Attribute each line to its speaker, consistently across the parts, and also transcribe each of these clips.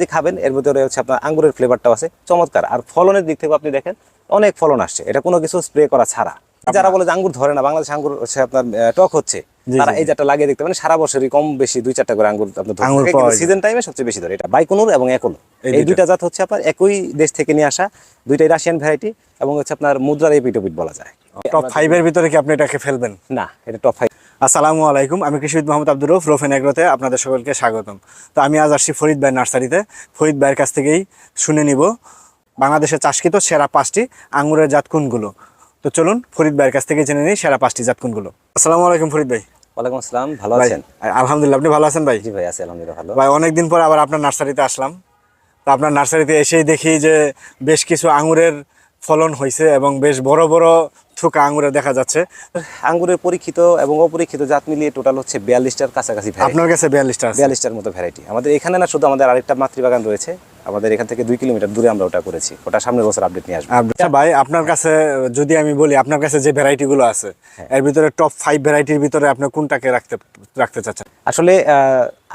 Speaker 1: যে খাবেন এর ভিতরে হচ্ছে আপনার আঙ্গুরের ফ্লেভারটাও আছে চমৎকার। আর ফলনের দিক থেকে আপনি দেখেন অনেক ফলন আসছে। এটা কোনো কিছু স্প্রে করা ছাড়া। যারা বলে যে আঙ্গুর ধরে না বাংলাদেশ আঙ্গুর হচ্ছে আপনার টক হচ্ছে তারা এই জাতটা লাগিয়ে দেখতে পারেন। সারা বছরই কম বেশি দুই চারটা করে আঙ্গুর আপনার। সিজন টাইমে সবচেয়ে বেশি ধরে। এটা বাইকুনুর এবং একলো
Speaker 2: এই
Speaker 1: এই
Speaker 2: দুইটা।
Speaker 1: জাত হচ্ছে আপনার একই দেশ থেকে নিয়ে আসা দুইটাই রাশিয়ান ভ্যারাইটি এবং হচ্ছে আপনার মুদ্রার এপিটোপিট বলা যায়।
Speaker 2: টপ ফাইভের ভিতরে কি আপনি এটাকে ফেলবেন?
Speaker 1: না এটা টপ ফাইভ
Speaker 2: আসসালামু আলাইকুম আমি কৃষিবিদ মোহাম্মদ আব্দুর রফ রোফেন এগ্রোতে আপনাদের সকলকে স্বাগতম। তো আমি আজ আসছি ফরিদ ভাই নার্সারিতে। ফরিদ ভাইয়ের কাছ থেকেই শুনে নিব বাংলাদেশে চাষকৃত সেরা পাঁচটি আঙুরের জাত কোনগুলো। তো চলুন ফরিদ ভাইয়ের কাছ থেকে জেনে নিই সেরা পাঁচটি জাত কোনগুলো। আসসালামু আলাইকুম ফরিদ ভাই।
Speaker 1: ওয়ালাইকুম আসসালাম ভালো আছেন?
Speaker 2: আলহামদুলিল্লাহ আপনি ভালো আছেন ভাই?
Speaker 1: জি ভাই আছি আলহামদুলিল্লাহ ভালো।
Speaker 2: ভাই অনেকদিন পর আবার আপনার নার্সারিতে আসলাম। তো আপনার নার্সারিতে এসেই দেখি যে বেশ কিছু আঙুরের ফলন হয়েছে এবং বেশ বড় বড় থুকা আঙুরে দেখা যাচ্ছে।
Speaker 1: আঙ্গুরের পরীক্ষিত এবং অপরীক্ষিত জাত মিলিয়ে টোটাল হচ্ছে বিয়াল্লিশটার কাছাকাছি
Speaker 2: আপনার কাছে বিয়াল্লিশটা
Speaker 1: বিয়াল্লিশটার মতো ভ্যারাইটি আমাদের এখানে না শুধু আমাদের আরেকটা মাতৃবাগান রয়েছে। আমাদের এখান থেকে দুই কিলোমিটার দূরে আমরা ওটা করেছি। ওটা সামনের বছর আপডেট নিয়ে আসব।
Speaker 2: আচ্ছা ভাই আপনার কাছে যদি আমি বলি আপনার কাছে যে ভ্যারাইটি গুলো আছে এর ভিতরে টপ ফাইভ ভ্যারাইটির ভিতরে আপনি কোনটাকে রাখতে রাখতে চাচ্ছেন?
Speaker 1: আসলে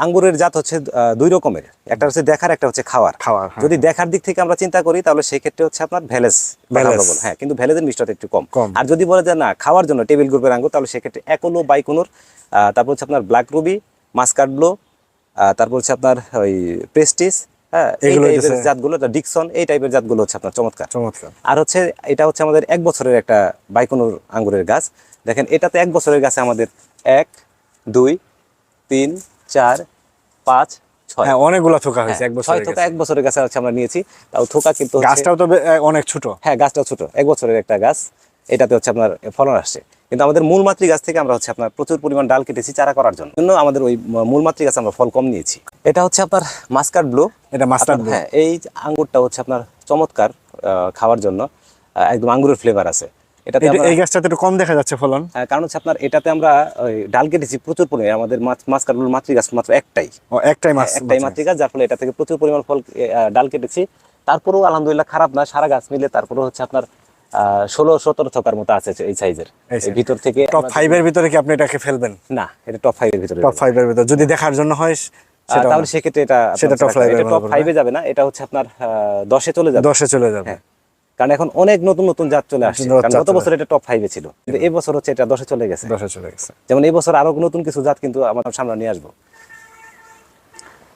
Speaker 1: আঙ্গুরের জাত হচ্ছে দুই রকমের। একটা হচ্ছে দেখার একটা হচ্ছে খাওয়ার।
Speaker 2: খাওয়ার, হ্যাঁ।
Speaker 1: যদি দেখার দিক থেকে আমরা চিন্তা করি তাহলে সেই ক্ষেত্রে হচ্ছে আপনার ভ্যালেস
Speaker 2: ভ্যালেস।
Speaker 1: হ্যাঁ কিন্তু ভ্যালেজের মিষ্টতা একটু কম। আর যদি বলে যে না খাওয়ার জন্য টেবিল গ্রুপের আঙ্গুর তাহলে সেক্ষেত্রে একলো বাইকুনুর তারপর হচ্ছে আপনার ব্ল্যাক রুবি মাস্কার্ড ব্লো তারপর হচ্ছে আপনার ওই প্রেস্টিস হ্যাঁ এই
Speaker 2: এগুলো
Speaker 1: টাইপের
Speaker 2: হচ্ছে-
Speaker 1: জাতগুলো ডিকসন এই টাইপের জাতগুলো হচ্ছে আপনার চমৎকার।
Speaker 2: চমৎকার।
Speaker 1: আর হচ্ছে এটা হচ্ছে আমাদের এক বছরের একটা বাইকনুর আঙ্গুরের গাছ। দেখেন এটাতে এক বছরের গাছে আমাদের এক দুই তিন চার পাঁচ
Speaker 2: হ্যাঁ অনেকগুলো থোকা হয়েছে এক
Speaker 1: হ্যাঁ,
Speaker 2: বছর
Speaker 1: থোকা এক বছরের গাছে আমরা নিয়েছি। তাও থোকা কিন্তু
Speaker 2: গাছটাও তো অনেক ছোট।
Speaker 1: হ্যাঁ গাছটাও ছোট। এক বছরের একটা গাছ। এটাতে হচ্ছে আপনার ফলন আসছে। কিন্তু আমাদের মূল মাতৃ গাছ থেকে আমরা হচ্ছে আপনার প্রচুর পরিমাণ ডাল কেটেছি চারা করার জন্য। জন্য আমাদের ওই মূল মাতৃ গাছে আমরা ফল কম নিয়েছি। এটা হচ্ছে আপনার মাস্কার্ড ব্লু।
Speaker 2: এটা মাস্টার্ড
Speaker 1: হ্যাঁ এই আঙ্গুরটা হচ্ছে আপনার চমৎকার খাওয়ার জন্য। একদম আঙ্গুরের ফ্লেভার আছে। এটাতে
Speaker 2: এই গাছটাতে একটু কম দেখা যাচ্ছে ফলন।
Speaker 1: কারণ হচ্ছে আপনার এটাতে আমরা ডাল কেটেছি প্রচুর পরিমাণে। আমাদের মাছ মাছ মাতৃ গাছ মাত্র একটাই।
Speaker 2: একটাই মাছ
Speaker 1: একটাই মাতৃ গাছ যার ফলে এটা থেকে প্রচুর পরিমাণ ফল ডাল কেটেছি। তারপরেও আলহামদুলিল্লাহ খারাপ না সারা গাছ মিলে তারপরেও হচ্ছে আপনার ষোলো সতেরো থকার মতো আছে এই সাইজের ভিতর থেকে
Speaker 2: টপ ফাইভের ভিতরে কি আপনি এটাকে ফেলবেন?
Speaker 1: না এটা টপ ফাইভের ভিতরে
Speaker 2: টপ ফাইভের ভিতরে। যদি দেখার জন্য হয়
Speaker 1: তাহলে সেক্ষেত্রে এটা
Speaker 2: সেটা top five
Speaker 1: টপ ফাইভে যাবে না এটা হচ্ছে আপনার দশে চলে যাবে।
Speaker 2: দশে চলে যাবে।
Speaker 1: হ্যাঁ। কারণ এখন অনেক নতুন নতুন জাত চলে আসছে। কারণ গত বছর এটা টপ ফাইভে ছিল। কিন্তু এই বছর হচ্ছে এটা দশে চলে গেছে।
Speaker 2: দশে চলে গেছে।
Speaker 1: যেমন এই বছর আরও নতুন কিছু জাত কিন্তু আমার সামনে নিয়ে আসব।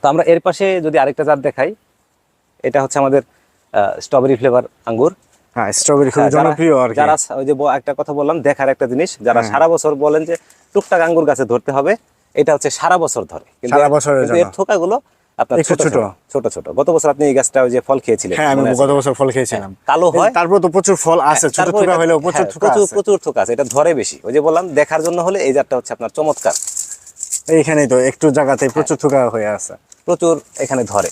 Speaker 1: তো আমরা এর পাশে যদি আরেকটা জাত দেখাই এটা হচ্ছে আমাদের স্ট্রবেরি ফ্লেভার আঙ্গুর।
Speaker 2: হ্যাঁ স্ট্রবেরি খুব
Speaker 1: হ্যাঁ,
Speaker 2: জনপ্রিয় আর
Speaker 1: যারা ওই যে একটা কথা বললাম দেখার একটা জিনিস যারা
Speaker 2: হ্যাঁ।
Speaker 1: সারা বছর বলেন যে টুকটাক আঙ্গুর গাছে ধরতে হবে এটা হচ্ছে সারা বছর ধরে। কিন্তু
Speaker 2: সারা বছরের জন্য।
Speaker 1: থোকাগুলো আপনার ছোট
Speaker 2: ছোট।
Speaker 1: ছোট। ছোট গত বছর আপনি এই গাছটা ওই যে ফল খেয়েছিলেন
Speaker 2: হ্যাঁ আমি গত বছর ফল খেয়েছিলাম।
Speaker 1: কালো হয়।
Speaker 2: তারপর তো প্রচুর ফল আছে ছোট থোকা হলেও প্রচুর থোকা
Speaker 1: প্রচুর
Speaker 2: আছে।
Speaker 1: প্রচুর থোকা আছে এটা ধরে বেশি। ওই যে বললাম দেখার জন্য হলে এই জাতটা হচ্ছে আপনার চমৎকার।
Speaker 2: এইখানেই তো একটু জায়গাতে প্রচুর থোকা হয়ে আছে।
Speaker 1: প্রচুর এখানে ধরে।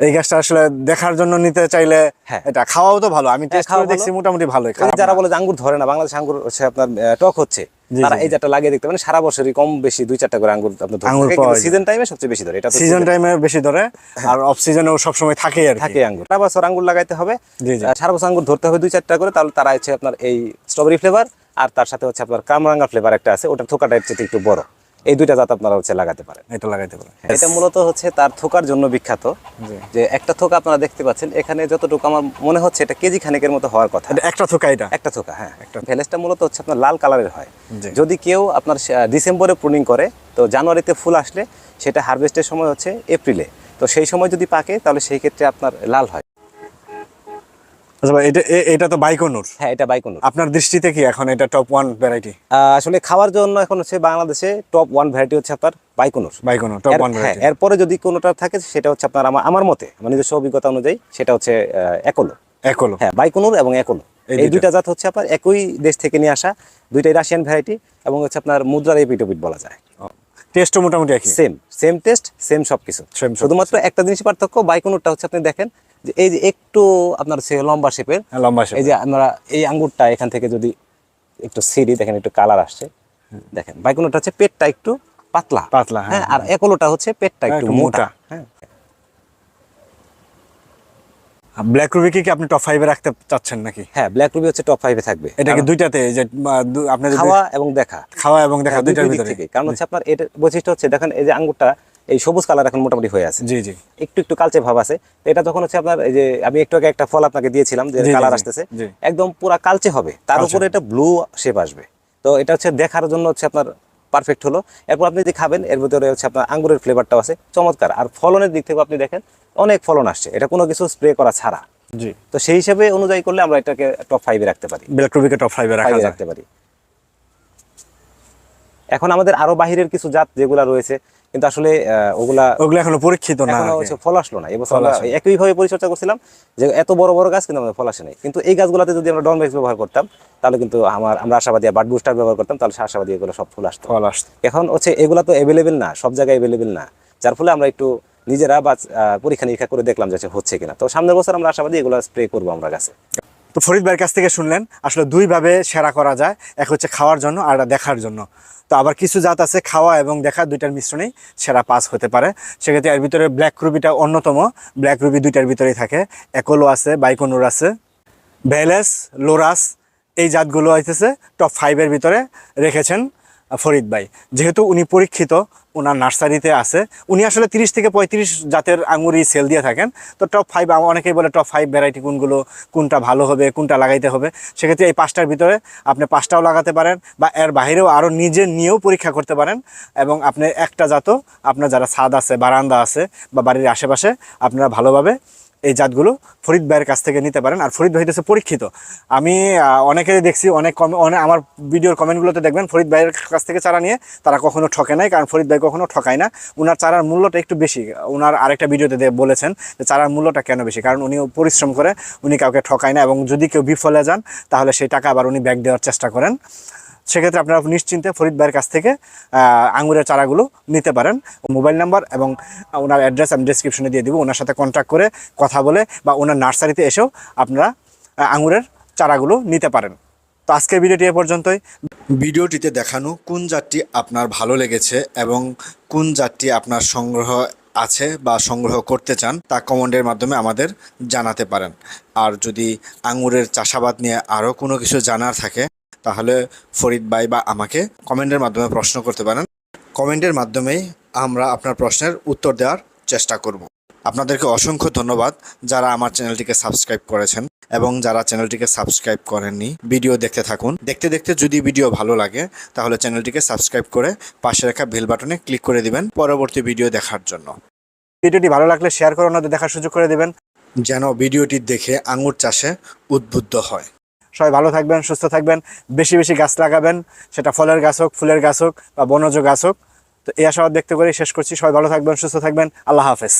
Speaker 2: এই গাছটা আসলে দেখার জন্য নিতে চাইলে
Speaker 1: হ্যাঁ।
Speaker 2: এটা খাওয়াও তো ভালো। আমি টেস্ট করে দেখছি মোটামুটি ভালোই খারাপ
Speaker 1: যারা বলে যে আঙ্গুর ধরে না বাংলাদেশ আঙ্গুর হচ্ছে আপনার টক হচ্ছে তারা এই জাতটা লাগিয়ে দেখতে পারেন সারা বছরই কম বেশি দুই চারটা করে আঙ্গুর আপনার
Speaker 2: আঙ্গুর
Speaker 1: সিজন টাইমে সবচেয়ে বেশি ধরে এটা
Speaker 2: সিজন টাইমে বেশি ধরে আর অফ সিজনেও সবসময় থাকেই আর
Speaker 1: থাকে আঙ্গুর। সারা বছর আঙ্গুর লাগাইতে হবে। সারা বছর আঙ্গুর ধরতে হবে দুই চারটা করে তাহলে তারা হচ্ছে আপনার এই স্ট্রবেরি ফ্লেভার আর তার সাথে হচ্ছে আপনার কামরাঙ্গা ফ্লেভার একটা আছে ওটার থোকাটা একটু বড়। এই দুইটা জাত আপনারা হচ্ছে লাগাতে পারেন।
Speaker 2: এটা লাগাতে পারেন
Speaker 1: এটা মূলত হচ্ছে তার থোকার জন্য বিখ্যাত। যে একটা থোকা আপনারা দেখতে পাচ্ছেন এখানে যতটুকু আমার মনে হচ্ছে এটা কেজি খানেকের মতো হওয়ার কথা।
Speaker 2: একটা থোকা এটা?
Speaker 1: একটা থোকা হ্যাঁ। একটা ভ্যালেসটা মূলত হচ্ছে আপনার লাল কালারের হয়। যদি কেউ আপনার ডিসেম্বরে প্রুনিং করে তো জানুয়ারিতে ফুল আসলে সেটা হারভেস্টের সময় হচ্ছে এপ্রিলে। তো সেই সময় যদি পাকে তাহলে সেই ক্ষেত্রে আপনার লাল হয়।
Speaker 2: আচ্ছা ভাই, এটা এটা তো বাইকনুর।
Speaker 1: হ্যাঁ এটা বাইকুনুর।
Speaker 2: আপনার দৃষ্টিতে কি এখন এটা টপ ওয়ান ভ্যারাইটি
Speaker 1: আসলে খাওয়ার জন্য এখন হচ্ছে বাংলাদেশে টপ ওয়ান ভ্যারাইটি হচ্ছে আপনার বাইকুনুর।
Speaker 2: বাইকনুর টপ ওয়ান
Speaker 1: হ্যাঁ
Speaker 2: ভ্যারাইটি
Speaker 1: এরপরে যদি কোনোটা থাকে সেটা হচ্ছে আপনার আমার আমার মতে আমার নিজস্ব অভিজ্ঞতা অনুযায়ী সেটা হচ্ছে একলো।
Speaker 2: একলো।
Speaker 1: হ্যাঁ বাইকুনুর এবং একলো।
Speaker 2: এই দুইটা।
Speaker 1: জাত হচ্ছে আপনার একই দেশ থেকে নিয়ে আসা দুইটাই রাশিয়ান ভ্যারাইটি এবং হচ্ছে আপনার মুদ্রার এপিটোপিট বলা যায়।
Speaker 2: টেস্টও মোটামুটি একই।
Speaker 1: সেম সেম টেস্ট সেম সবকিছু। শুধুমাত্র একটা জিনিস পার্থক্য বাইকুনুরটা হচ্ছে আপনি দেখেন যে এই যে একটু আপনার সে লম্বা শেপের
Speaker 2: হ্যাঁ, লম্বা
Speaker 1: এই যে আমরা এই আঙ্গুরটা এখান থেকে যদি একটু সিঁড়ি দেখেন একটু কালার আসছে। দেখেন বাইকুনুরটা হচ্ছে পেটটা একটু পাতলা।
Speaker 2: পাতলা, হ্যাঁ,
Speaker 1: হ্যাঁ আর একলোটা হচ্ছে পেটটা
Speaker 2: হ্যাঁ,
Speaker 1: একটু মোটা। হ্যাঁ।
Speaker 2: ব্ল্যাক রুবি কি আপনি টপ ফাইভে রাখতে চাচ্ছেন নাকি?
Speaker 1: হ্যাঁ ব্ল্যাক রুবি হচ্ছে টপ ফাইভে থাকবে।
Speaker 2: এটা কি দুইটাতে যে দু-
Speaker 1: খাওয়া এবং দেখা।
Speaker 2: খাওয়া এবং দেখা দুইটার ভিতরে।
Speaker 1: থেকে। কারণ হচ্ছে আপনার এর বৈশিষ্ট্য হচ্ছে দেখেন এই যে আঙ্গুরটা এই সবুজ কালার এখন মোটামুটি হয়ে আছে।
Speaker 2: জি জি।
Speaker 1: একটু একটু কালচে ভাব আছে। এটা যখন হচ্ছে আপনার এই যে আমি একটু আগে একটা ফল আপনাকে দিয়েছিলাম যে কালার আসতেছে। একদম পুরা কালচে হবে। তার উপরে এটা ব্লু শেপ আসবে। তো এটা হচ্ছে দেখার জন্য হচ্ছে আপনার পারফেক্ট হলো। এরপর আপনি যদি খাবেন এর ভিতরে হচ্ছে আপনার আঙ্গুরের ফ্লেভারটাও আছে। চমৎকার। আর ফলনের দিক থেকে আপনি দেখেন অনেক ফলন আসছে। এটা কোনো কিছু স্প্রে করা ছাড়া।
Speaker 2: জি।
Speaker 1: তো সেই হিসাবে অনুযায়ী করলে আমরা এটাকে টপ ফাইভে রাখতে পারি।
Speaker 2: ব্ল্যাক টপ ফাইভে রাখা
Speaker 1: রাখতে পারি। এখন আমাদের আরও বাহিরের কিছু জাত যেগুলা রয়েছে কিন্তু আসলে ওগুলা
Speaker 2: ওগুলো এখনও পরীক্ষিত না।
Speaker 1: ফল আসলো না। এবছর আমরা একইভাবে পরিচর্যা করছিলাম যে এত বড় বড় গাছ কিন্তু আমাদের ফল আসে নাই। কিন্তু এই গাছগুলোতে যদি আমরা ডনম্যাক্স ব্যবহার করতাম তাহলে কিন্তু আমার আমরা আশাবাদী বাট বুস্টার ব্যবহার করতাম তাহলে আশাবাদী এগুলো সব ফুল আসতো।
Speaker 2: ফল আসতো।
Speaker 1: এখন হচ্ছে এগুলা তো অ্যাভেলেবেল না সব জায়গায় অ্যাভেলেবেল না। যার ফলে আমরা একটু নিজেরা বা পরীক্ষা নিরীক্ষা করে দেখলাম যে হচ্ছে কিনা। তো সামনের বছর আমরা আশাবাদী এগুলো স্প্রে করব আমরা গাছে।
Speaker 2: তো ফরিদ ভাইয়ের কাছ থেকে শুনলেন, আসলে দুইভাবে সেরা করা যায়, এক হচ্ছে খাওয়ার জন্য আর দেখার জন্য। তো আবার কিছু জাত আছে, খাওয়া এবং দেখা, দুইটার মিশ্রণেই সেরা পাস হতে পারে। সেক্ষেত্রে এর ভিতরে ব্ল্যাক রুবিটা অন্যতম। ব্ল্যাক রুবি দুইটার ভিতরেই থাকে। একোলো আছে, বাইকোনোর আছে, ভ্যালেস, লোরাস, এই জাতগুলো হইতেছে টপ ফাইভের ভিতরে রেখেছেন। ফরিদ ভাই। যেহেতু উনি পরীক্ষিত ওনার নার্সারিতে আছে। উনি আসলে তিরিশ থেকে পঁয়ত্রিশ জাতের আঙুরই সেল দিয়ে থাকেন। তো টপ ফাইভ অনেকেই বলে টপ ফাইভ ভ্যারাইটি কোনগুলো, কোনটা ভালো হবে, কোনটা লাগাইতে হবে। সেক্ষেত্রে এই পাঁচটার ভিতরে আপনি পাঁচটাও লাগাতে পারেন বা এর বাইরেও আরও নিজে নিয়েও পরীক্ষা করতে পারেন। এবং আপনি একটা জাতও, আপনার যারা ছাদ আছে, বারান্দা আছে বা বাড়ির আশেপাশে, আপনারা ভালোভাবে এই জাতগুলো ফরিদ ভাইয়ের কাছ থেকে নিতে পারেন। আর ফরিদ ভাই হচ্ছে পরীক্ষিত। আমি অনেকেরই দেখছি, অনেক কম অনেক আমার ভিডিওর কমেন্টগুলোতে দেখবেন, ফরিদ ভাইয়ের কাছ থেকে চারা নিয়ে তারা কখনো ঠকে নাই, কারণ ফরিদ ভাই কখনো ঠকায় না। উনার চারার মূল্যটা একটু বেশি। উনার আরেকটা ভিডিওতে বলেছেন যে চারার মূল্যটা কেন বেশি? কারণ উনি পরিশ্রম করে, উনি কাউকে ঠকায় না এবং যদি কেউ বিফলে যান, তাহলে সেই টাকা আবার উনি ব্যাক দেওয়ার চেষ্টা করেন। সেক্ষেত্রে আপনারা নিশ্চিন্তে ফরিদ ভাইয়ের কাছ থেকে আঙুরের চারাগুলো নিতে পারেন। মোবাইল নাম্বার এবং ওনার অ্যাড্রেস আমি ডিসক্রিপশনে দিয়ে দিব। ওনার সাথে কন্ট্যাক্ট করে কথা বলে বা ওনার নার্সারিতে এসেও আপনারা আঙুরের চারাগুলো নিতে পারেন। তো আজকের ভিডিওটি এ পর্যন্তই।
Speaker 3: ভিডিওটিতে দেখানো কোন জাতটি আপনার ভালো লেগেছে এবং কোন জাতটি আপনার সংগ্রহ আছে বা সংগ্রহ করতে চান তা কমেন্টের মাধ্যমে আমাদের জানাতে পারেন। আর যদি আঙুরের চাষাবাদ নিয়ে আরও কোনো কিছু জানার থাকে তাহলে ফরিদ ভাই বা আমাকে কমেন্টের মাধ্যমে প্রশ্ন করতে পারেন। কমেন্টের মাধ্যমেই আমরা আপনার প্রশ্নের উত্তর দেওয়ার চেষ্টা করব। আপনাদেরকে অসংখ্য ধন্যবাদ যারা আমার চ্যানেলটিকে সাবস্ক্রাইব করেছেন এবং যারা চ্যানেলটিকে সাবস্ক্রাইব করেননি, ভিডিও দেখতে থাকুন। দেখতে দেখতে যদি ভিডিও ভালো লাগে, তাহলে চ্যানেলটিকে সাবস্ক্রাইব করে পাশে রাখা বেল বাটনে ক্লিক করে দিবেন পরবর্তী ভিডিও দেখার জন্য।
Speaker 2: ভিডিওটি ভালো লাগলে শেয়ার করে অন্যদের দেখার সুযোগ করে দেবেন,
Speaker 3: যেন ভিডিওটি দেখে আঙুর চাষে উদ্বুদ্ধ হয়।
Speaker 2: সবাই ভালো থাকবেন, সুস্থ থাকবেন, বেশি বেশি গাছ লাগাবেন, সেটা ফলের গাছ হোক, ফুলের গাছ হোক বা বনজ গাছ হোক। তো এই আশাবাদ ব্যক্ত করে শেষ করছি। সবাই ভালো থাকবেন, সুস্থ থাকবেন। আল্লাহ হাফেজ।